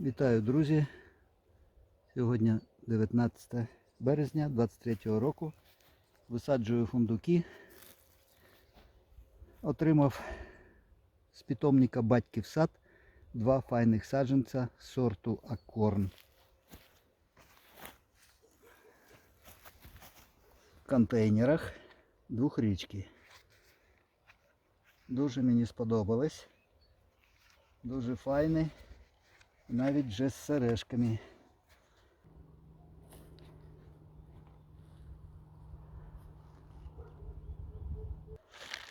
Вітаю, друзі! Сьогодні 19 березня 23 року. Висаджую фундуки. Отримав з питомника батьків сад два файних саджанця сорту Акорн. В контейнерах двохрічки. Дуже мені сподобалось. Дуже файний. Навіть вже з сережками.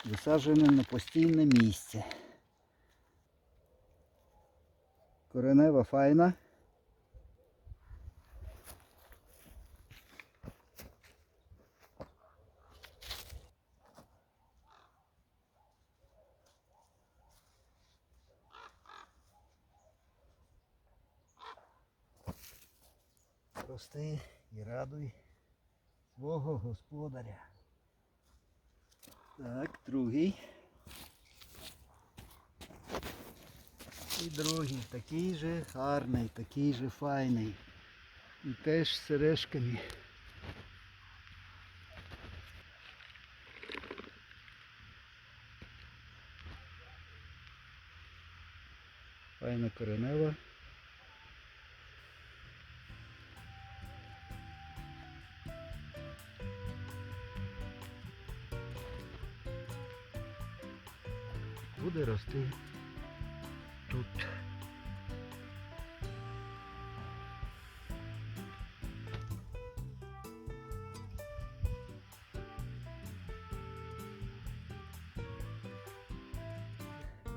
Висаджуємо на постійне місце. Коренева файна. Рости і радуй свого господаря. Так, другий. І другий, такий же гарний, такий же файний. І теж з сережками. Файна коренева. Буде рости тут.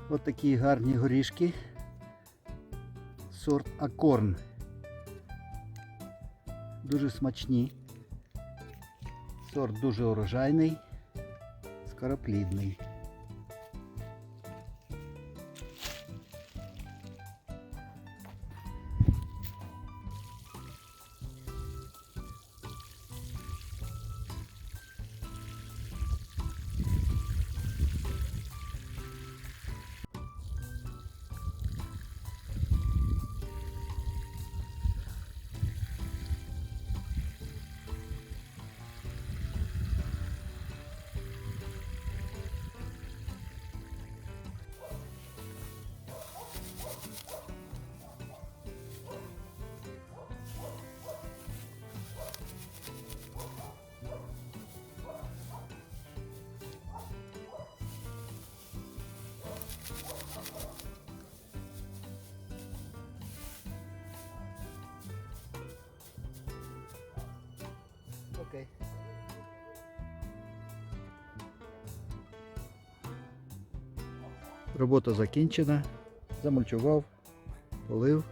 Ось такі гарні горішки. Сорт Акорн. Дуже смачні. Сорт дуже урожайний, скороплідний. Окей. Робота закінчена. Замульчував, полив.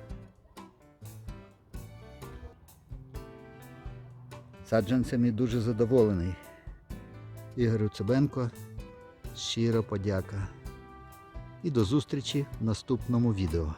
Саджанцями дуже задоволений. Ігорю Цибенко. Щира подяка. І до зустрічі в наступному відео.